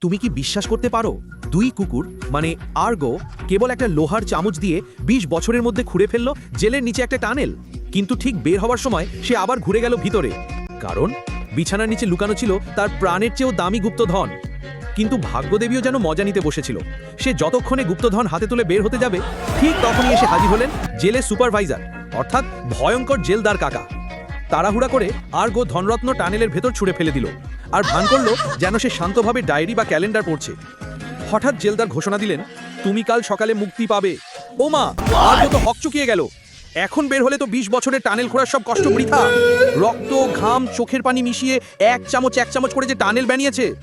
তুমি কি বিশ্বাস করতে পারো? দুই কুকুর মানে আর্গো, কেবল একটা লোহার চামচ দিয়ে ২০ বছরের মধ্যে খুঁড়ে ফেলল জেলের নিচে একটা টানেল। কিন্তু ঠিক বের হওয়ার সময় সে আবার ঘুরে গেল ভিতরে। কারণ, বিছানার নিচে লুকানো ছিল তার প্রাণের চেয়েও দামি গুপ্তধন। কিন্তু ভাগ্যদেবীও যেন মজা নিতে বসেছিল। সে যতক্ষণে গুপ্তধন হাতে তুলে বের হতে যাবে, ঠিক তখনই এসে হাজির হলেন জেলের সুপারভাইজার, অর্থাৎ ভয়ঙ্কর জেলদার কাকা। তাড়াহুড়া করে আর্গো ধনরত্ন টানেলের ভেতর ছুঁড়ে ফেলে দিল আর ভান করল যেন সে শান্তভাবে ডায়েরি বা ক্যালেন্ডার পড়ছে। হঠাৎ জেলদার ঘোষণা দিলেন, তুমি কাল সকালে মুক্তি পাবে। ও মা, আর্গো তো হকচকিয়ে গেল। এখন বের হলে তো বিশ বছরের টানেল খোঁড়ার সব কষ্ট বৃথা। রক্ত, ঘাম, চোখের পানি মিশিয়ে এক চামচ এক চামচ করে যে টানেল বানিয়েছে।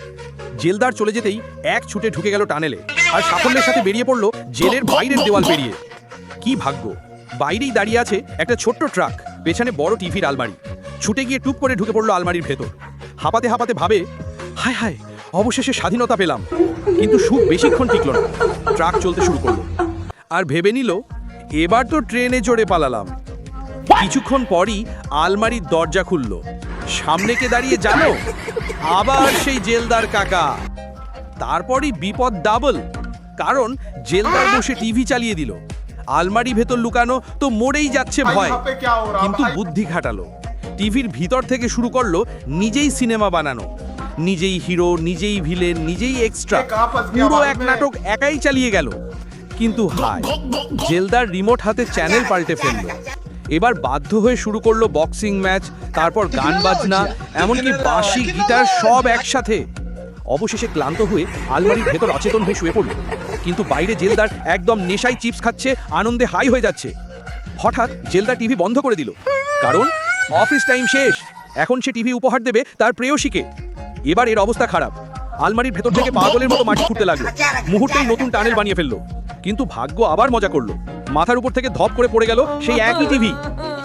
জেলদার চলে যেতেই এক ছুটে ঢুকে গেল টানেলে আর সাফল্যের সাথে বেরিয়ে পড়ল জেলের বাইরের দেওয়াল পেরিয়ে। কি ভাগ্য! বাইরেই দাঁড়িয়ে আছে একটা ছোট্ট ট্রাক। পেছনে বড় টিভির আলমারি। ছুটে গিয়ে টুপ করে ঢুকে পড়ল আলমারির ভেতর। হাঁপাতে হাঁপাতে ভাবে, হায় হায়, অবশেষে স্বাধীনতা পেলাম। কিন্তু সুখ বেশিক্ষণ টিকল না। ট্রাক চলতে শুরু করল। আর ভেবে নিল, এবার তো ট্রেনে চড়ে পালালাম। কিছুক্ষণ পরই আলমারির দরজা খুলল। সামনে কে দাঁড়িয়ে জানো? আবার সেই জেলদার কাকা। তারপরই বিপদ ডাবল, কারণ জেলদার বসে টিভি চালিয়ে দিল। আলমারি ভেতর লুকানো তো মরেই যাচ্ছে ভয়। কিন্তু বুদ্ধি খাটালো। টিভির ভিতর থেকে শুরু করল নিজেই সিনেমা বানানো। নিজেই হিরো নিজেই ভিলেন নিজেই এক্সট্রা পুরো এক নাটক একাই চালিয়ে গেল। কিন্তু হায় জেলদার রিমোট হাতে চ্যানেল পাল্টে ফেলল। এবার বাধ্য হয়ে শুরু করল বক্সিং ম্যাচ তারপর গান বাজনা এমনকি বাঁশি গিটার সব একসাথে। অবশেষে ক্লান্ত হয়ে আলমারির ভেতর অচেতন হয়ে শুয়ে পড়ল। কিন্তু বাইরে জেলদার একদম নেশায় চিপস খাচ্ছে, আনন্দে হাই হয়ে যাচ্ছে। হঠাৎ জেলদার টিভি বন্ধ করে দিল। কারণ, অফিস টাইম শেষ। এখন সে টিভি উপহার দেবে তার প্রেয়সীকে। এবার এর অবস্থা খারাপ। আলমারির ভেতর থেকে পাগলের মতো মাটি খুঁড়তে লাগল। মুহূর্তেই নতুন টানেল বানিয়ে ফেলল। কিন্তু ভাগ্য আবার মজা করল। মাথার উপর থেকে ধপ করে পড়ে গেল সেই একই টিভি।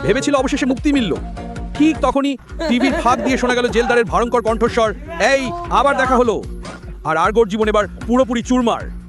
ভেবেছিল অবশেষে মুক্তি মিলল। ঠিক তখনই টিভির ফাঁক দিয়ে শোনা গেল জেলদারের ভয়ঙ্কর কণ্ঠস্বর। এই, আবার দেখা হলো। আর আর্গোর জীবন এবার পুরোপুরি চুরমার।